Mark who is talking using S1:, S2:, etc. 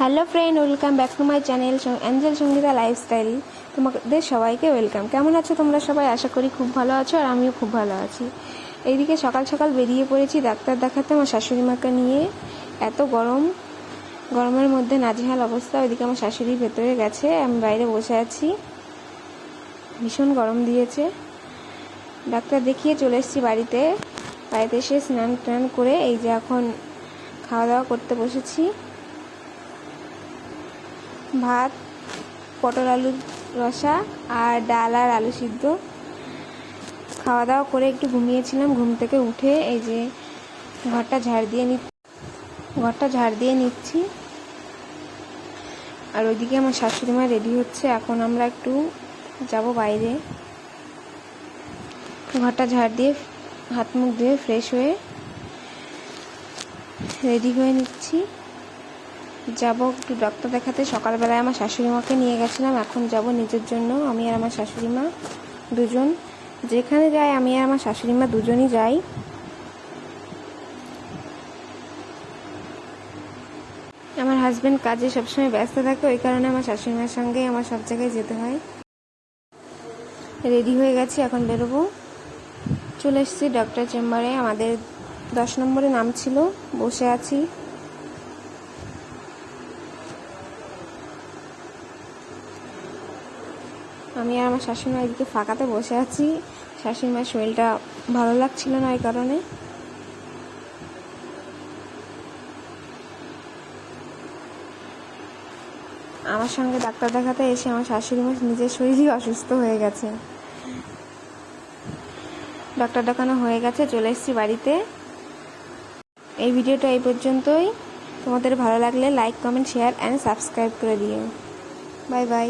S1: Hello friend welcome back to my channel angel Sangeeta lifestyle তোমাদের সবাইকে welcome কেমন আছো তোমরা সবাই? আশা করি খুব ভালো আছো আর আমিও খুব ভালো আছি। এইদিকে সকাল সকাল বেরিয়ে পড়েছি ডাক্তার দেখাতে আমার শাশুড়ি মাকে নিয়ে। এত গরম। গরমের মধ্যে নাজেহাল অবস্থা। ওইদিকে আমার শাশুড়ি ভেতরে গেছে, আমি বাইরে বসে আছি। ভীষণ গরম দিয়েছে। ডাক্তার দেখিয়ে চলে এসেছি বাড়িতে। বাড়িতে এসে স্নান টান করে এই যে এখন খাওয়া দাওয়া করতে বসেছি। ভাত, পটল আলুর রসা আর ডাল আর আলু সিদ্ধ। খাওয়া দাওয়া করে একটু ঘুমিয়েছিলাম, ঘুম থেকে উঠে এই যে ঘরটা ঝাড় দিয়ে নি ঘরটা ঝাড় দিয়ে নিচ্ছি। আর ওইদিকে আমার শাশুড়ি মা রেডি হচ্ছে, এখন আমরা একটু যাব বাইরে। ঘরটা ঝাড় দিয়ে হাত মুখ ধুয়ে ফ্রেশ হয়ে রেডি হয়ে নিচ্ছি। যাব একটু ডক্টর দেখাতে। সকালবেলায় আমার শাশুড়ি মাকে নিয়ে গেছিলাম, এখন যাব নিজের জন্য। আমি আর আমার শাশুড়ি মা দুজন। যেখানে যাই, আমি আর আমার শাশুড়ি মা দুজনই যাই। আমার হাজব্যান্ড কাজে সবসময় ব্যস্ত থাকে, ওই কারণে আমার শাশুড়ি মার সঙ্গেই আমার সব জায়গায় যেতে হয়। রেডি হয়ে গেছি, এখন বেরোবো। চলে এসেছি ডক্টর চেম্বারে আমাদের দশ নম্বরে নাম ছিল, বসে আছি। আমি আর আমার শাশুড়িমা এদিকে ফাঁকাতে বসে আছি। শাশুড়িমার শরীরটা ভালো লাগছিল না এই কারণে। আমার সঙ্গে ডাক্তার দেখাতে এসে আমার শাশুড়ি মা নিজের শরীরই অসুস্থ হয়ে গেছে। ডাক্তার দেখানো হয়ে গেছে, চলে এসেছি বাড়িতে। এই ভিডিওটা এই পর্যন্তই। তোমাদের ভালো লাগলে like comment share and subscribe করে দিও। Bye bye